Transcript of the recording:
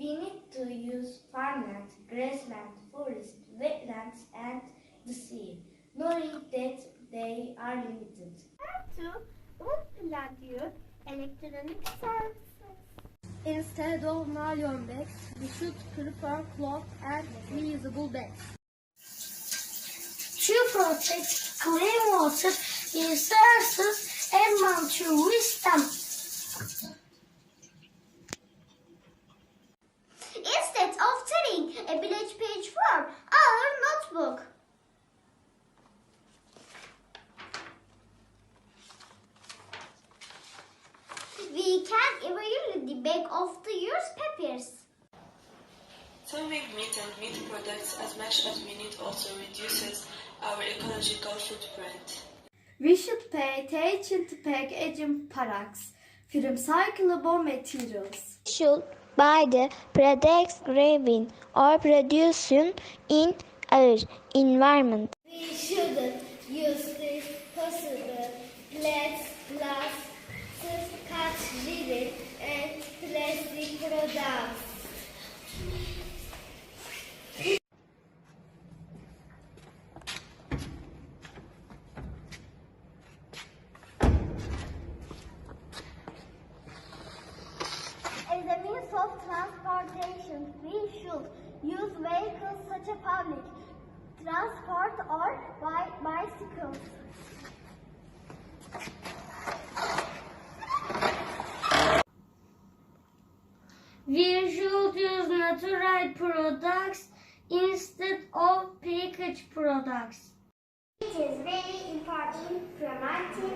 We need to use farmland, grassland, forest, wetlands, and the sea, knowing that they are limited. How to implement electronic services. Instead of nylon bags, we should prefer cloth and reusable bags. To protect clean water, resources, and nature wisdom. Instead of tearing a village page from our notebook. We can evaluate the back of the year's papers. Saving meat and meat products as much as we need also reduces our ecological footprint. We should pay attention to packaging products from recyclable materials. should buy the products grown or produced in our environment. We shouldn't use the possible glass, glass, cut resin, and As a means of transportation, we should use vehicles such as public We should use natural products instead of packaged products. It is very important promoting.